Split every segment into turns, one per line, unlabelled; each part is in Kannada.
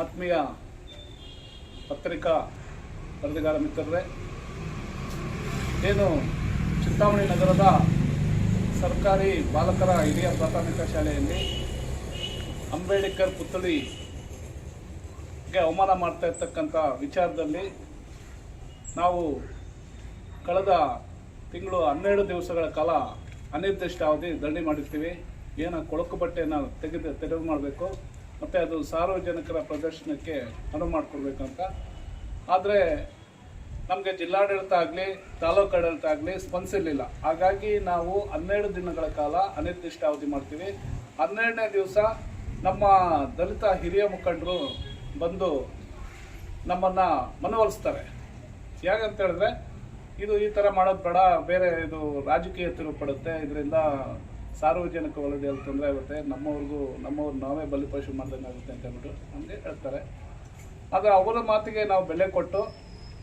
ಆತ್ಮೀಯ ಪತ್ರಿಕಾ ವರದಿಗಾರ ಮಿತ್ರರೇ, ಏನು ಚಿಂತಾಮಣಿ ನಗರದ ಸರ್ಕಾರಿ ಬಾಲಕರ ಹಿರಿಯ ಪ್ರಾಥಮಿಕ ಶಾಲೆಯಲ್ಲಿ ಅಂಬೇಡ್ಕರ್ ಪುತ್ಥಳಿಗೆ ಅವಮಾನ ಮಾಡ್ತಾ ಇರ್ತಕ್ಕಂಥ ವಿಚಾರದಲ್ಲಿ ನಾವು ಕಳೆದ ತಿಂಗಳು ಹನ್ನೆರಡು ದಿವಸಗಳ ಕಾಲ ಅನಿರ್ದಿಷ್ಟ ಅವಧಿ ಧರಣಿ ಮಾಡಿರ್ತೀವಿ. ಏನೋ ಕೊಳಕು ಬಟ್ಟೆಯನ್ನು ತೆಗೆದು ತೆರವು ಮಾಡಬೇಕು. ಮತ್ತು ಅದು ಸಾರ್ವಜನಿಕರ ಪ್ರದರ್ಶನಕ್ಕೆ ಅನುವು ಮಾಡಿಕೊಡ್ಬೇಕಂತ. ಆದರೆ ನಮಗೆ ಜಿಲ್ಲಾಡಳಿತ ಆಗಲಿ, ತಾಲೂಕು ಆಡಳಿತ ಆಗಲಿ ಸ್ಪಂದಿಸಿರಲಿಲ್ಲ ಹಾಗಾಗಿ ನಾವು ಹನ್ನೆರಡು ದಿನಗಳ ಕಾಲ ಅನಿರ್ದಿಷ್ಟ ಅವಧಿ ಮಾಡ್ತೀವಿ. ಹನ್ನೆರಡನೇ ದಿವಸ ನಮ್ಮ ದಲಿತ ಹಿರಿಯ ಮುಖಂಡರು ಬಂದು ನಮ್ಮನ್ನು ಮನವೊಲಿಸ್ತಾರೆ. ಯಾಕಂತ ಹೇಳಿದ್ರೆ, ಇದು ಈ ಥರ ಮಾಡೋದು ಬೇಡ, ಬೇರೆ ಇದು ರಾಜಕೀಯ ತಿರುವು ಪಡುತ್ತೆ, ಇದರಿಂದ ಸಾರ್ವಜನಿಕ ವಲಯದಲ್ಲಿ ತೊಂದರೆ ಆಗುತ್ತೆ, ನಮ್ಮವ್ರಿಗೂ, ನಮ್ಮವ್ರು ನಾವೇ ಬಲಿಪಶು ಮಾಡ್ದಂಗೆ ಅಂತ ಹೇಳ್ಬಿಟ್ಟು ನಮಗೆ ಹೇಳ್ತಾರೆ. ಆದರೆ ಅವರ ಮಾತಿಗೆ ನಾವು ಬೆಲೆ ಕೊಟ್ಟು,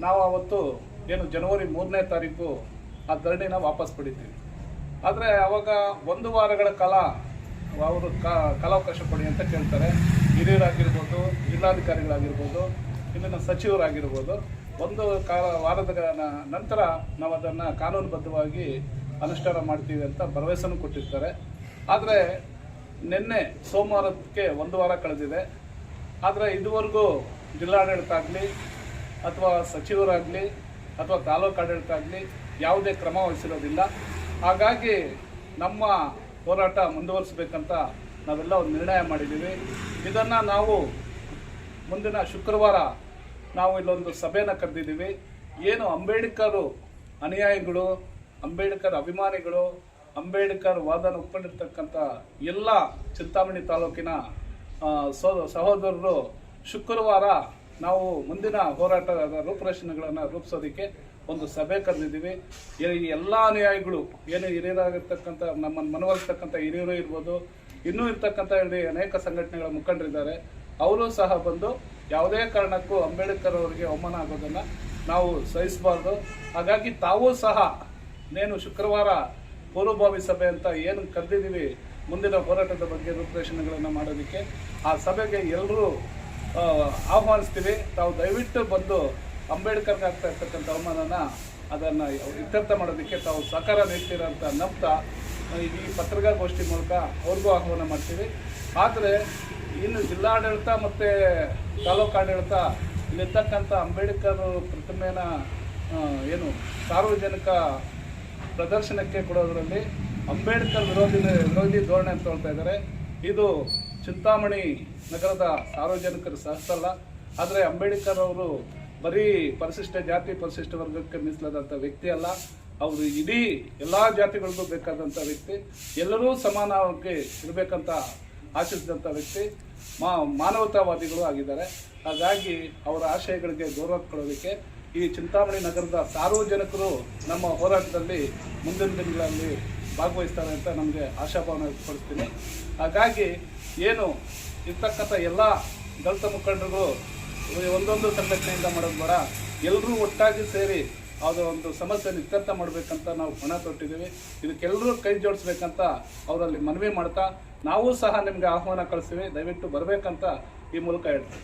ನಾವು ಅವತ್ತು ಏನು ಜನವರಿ ಮೂರನೇ ತಾರೀಕು ಆ ಧರಣಿನ ವಾಪಸ್ ಪಡಿತೀವಿ. ಆದರೆ ಅವಾಗ ಒಂದು ವಾರಗಳ ಕಾಲ ಅವರು ಕಾಲಾವಕಾಶ ಕೊಡಿ ಅಂತ ಕೇಳ್ತಾರೆ. ಹಿರಿಯರಾಗಿರ್ಬೋದು, ಜಿಲ್ಲಾಧಿಕಾರಿಗಳಾಗಿರ್ಬೋದು, ಇಲ್ಲಿನ ಸಚಿವರಾಗಿರ್ಬೋದು. ಒಂದು ಕಾಲ ವಾರದ ನಂತರ ನಾವು ಅದನ್ನು ಕಾನೂನುಬದ್ಧವಾಗಿ ಅನುಷ್ಠಾನ ಮಾಡ್ತೀವಿ ಅಂತ ಭರವಸೆನೂ ಕೊಟ್ಟಿರ್ತಾರೆ. ಆದರೆ ನಿನ್ನೆ ಸೋಮವಾರಕ್ಕೆ ಒಂದು ವಾರ ಕಳೆದಿದೆ. ಆದರೆ ಇದುವರೆಗೂ ಜಿಲ್ಲಾಡಳಿತ ಆಗಲಿ ಅಥವಾ ಸಚಿವರಾಗಲಿ ಅಥವಾ ತಾಲೂಕು ಆಡಳಿತ ಆಗಲಿ ಯಾವುದೇ ಕ್ರಮ ವಹಿಸಿರೋದಿಲ್ಲ. ಹಾಗಾಗಿ ನಮ್ಮ ಹೋರಾಟ ಮುಂದುವರಿಸಬೇಕಂತ ನಾವೆಲ್ಲ ಒಂದು ನಿರ್ಣಯ ಮಾಡಿದ್ದೀವಿ. ಇದನ್ನು ನಾವು ಮುಂದಿನ ಶುಕ್ರವಾರ ನಾವು ಇಲ್ಲೊಂದು ಸಭೆನ ಕರೆದಿದ್ದೀವಿ. ಏನು ಅಂಬೇಡ್ಕರ್ ಅನುಯಾಯಿಗಳು, ಅಂಬೇಡ್ಕರ್ ಅಭಿಮಾನಿಗಳು, ಅಂಬೇಡ್ಕರ್ ವಾದನ ಒಪ್ಕೊಂಡಿರ್ತಕ್ಕಂಥ ಎಲ್ಲ ಚಿಂತಾಮಣಿ ತಾಲೂಕಿನ ಸಹೋದರರು ಶುಕ್ರವಾರ ನಾವು ಮುಂದಿನ ಹೋರಾಟದ ರೂಪುರೇಷಣೆಗಳನ್ನು ರೂಪಿಸೋದಕ್ಕೆ ಒಂದು ಸಭೆ ಕರೆದಿದ್ದೀವಿ. ಈ ಎಲ್ಲ ಅನುಯಾಯಿಗಳು, ಏನು ಹಿರಿಯರಾಗಿರ್ತಕ್ಕಂಥ ನಮ್ಮನ್ನು ಮನವೊಲಿಸ್ತಕ್ಕಂಥ ಹಿರಿಯರು ಇರ್ಬೋದು, ಇನ್ನೂ ಇರ್ತಕ್ಕಂಥ ಹೇಳಿ ಅನೇಕ ಸಂಘಟನೆಗಳ ಮುಖಂಡರಿದ್ದಾರೆ. ಅವರು ಸಹ ಬಂದು ಯಾವುದೇ ಕಾರಣಕ್ಕೂ ಅಂಬೇಡ್ಕರ್ ಅವರಿಗೆ ಅವಮಾನ ಆಗೋದನ್ನು ನಾವು ಸಹಿಸಬಾರ್ದು. ಹಾಗಾಗಿ ತಾವೂ ಸಹ ನೇನು ಶುಕ್ರವಾರ ಪೂರ್ವಭಾವಿ ಸಭೆ ಅಂತ ಏನು ಕರೆದಿದ್ದೀವಿ ಮುಂದಿನ ಹೋರಾಟದ ಬಗ್ಗೆ ರೂಪರೇಷಣೆಗಳನ್ನು ಮಾಡೋದಕ್ಕೆ. ಆ ಸಭೆಗೆ ಎಲ್ಲರೂ ಆಹ್ವಾನಿಸ್ತೀವಿ. ತಾವು ದಯವಿಟ್ಟು ಬಂದು ಅಂಬೇಡ್ಕರ್ಗೆ ಆಗ್ತಾ ಇರ್ತಕ್ಕಂಥ ಅವಮಾನನ ಅದನ್ನು ಇತ್ಯರ್ಥ ಮಾಡೋದಕ್ಕೆ ತಾವು ಸಹಕಾರ ನೀಡ್ತೀರ ಅಂತ ನಂಬ್ತಾ ಈ ಪತ್ರಿಕಾಗೋಷ್ಠಿ ಮೂಲಕ ಅವ್ರಿಗೂ ಆಹ್ವಾನ ಮಾಡ್ತೀವಿ. ಆದರೆ ಇನ್ನು ಜಿಲ್ಲಾಡಳಿತ ಮತ್ತು ತಾಲೂಕು ಆಡಳಿತ ಇಲ್ಲಿರ್ತಕ್ಕಂಥ ಅಂಬೇಡ್ಕರ್ ಪ್ರತಿಮೆನ ಏನು ಸಾರ್ವಜನಿಕ ಪ್ರದರ್ಶನಕ್ಕೆ ಕೊಡೋದರಲ್ಲಿ ಅಂಬೇಡ್ಕರ್ ವಿರೋಧಿ ವಿರೋಧಿ ಧೋರಣೆ ಅಂತ ಹೇಳ್ತಾ ಇದ್ದಾರೆ. ಇದು ಚಿಂತಾಮಣಿ ನಗರದ ಸಾರ್ವಜನಿಕರು ಸಹಸಲ್ಲ. ಆದರೆ ಅಂಬೇಡ್ಕರ್ ಅವರು ಬರೀ ಪರಿಶಿಷ್ಟ ಜಾತಿ, ಪರಿಶಿಷ್ಟ ವರ್ಗಕ್ಕೆ ಮೀಸಲಾದಂಥ ವ್ಯಕ್ತಿ ಅಲ್ಲ. ಅವರು ಇಡೀ ಎಲ್ಲ ಜಾತಿಗಳಿಗೂ ಬೇಕಾದಂಥ ವ್ಯಕ್ತಿ. ಎಲ್ಲರೂ ಸಮಾನವಾಗಿ ಇರಬೇಕಂತ ಆಶಿಸಿದಂಥ ವ್ಯಕ್ತಿ ಮಾ, ಮಾನವತಾವಾದಿಗಳು ಆಗಿದ್ದಾರೆ. ಹಾಗಾಗಿ ಅವರ ಆಶಯಗಳಿಗೆ ಗೌರವ ಕೊಡೋದಕ್ಕೆ ಈ ಚಿಂತಾಮಣಿ ನಗರದ ಸಾರ್ವಜನಿಕರು ನಮ್ಮ ಹೋರಾಟದಲ್ಲಿ ಮುಂದಿನ ದಿನಗಳಲ್ಲಿ ಭಾಗವಹಿಸ್ತಾರೆ ಅಂತ ನಮಗೆ ಆಶಾಭಾವನೆ ವ್ಯಕ್ತಪಡಿಸ್ತೀನಿ. ಹಾಗಾಗಿ ಏನು ಇರ್ತಕ್ಕಂಥ ಎಲ್ಲ ದಲಿತ ಮುಖಂಡರು ಒಂದೊಂದು ಸಂಘಟನೆಯಿಂದ ಮಾಡೋದು ಬೇಡ. ಎಲ್ಲರೂ ಒಟ್ಟಾಗಿ ಸೇರಿ ಅದು ಒಂದು ಸಮಸ್ಯೆಯನ್ನು ಇತ್ಯರ್ಥ ಮಾಡಬೇಕಂತ ನಾವು ಹಣ ತೊಟ್ಟಿದ್ದೀವಿ. ಇದಕ್ಕೆಲ್ಲರೂ ಕೈ ಜೋಡಿಸ್ಬೇಕಂತ ಅವರಲ್ಲಿ ಮನವಿ ಮಾಡ್ತಾ, ನಾವು ಸಹ ನಿಮಗೆ ಆಹ್ವಾನ ಕಳಿಸ್ತೀವಿ. ದಯವಿಟ್ಟು ಬರಬೇಕಂತ ಈ ಮೂಲಕ ಹೇಳ್ತೀವಿ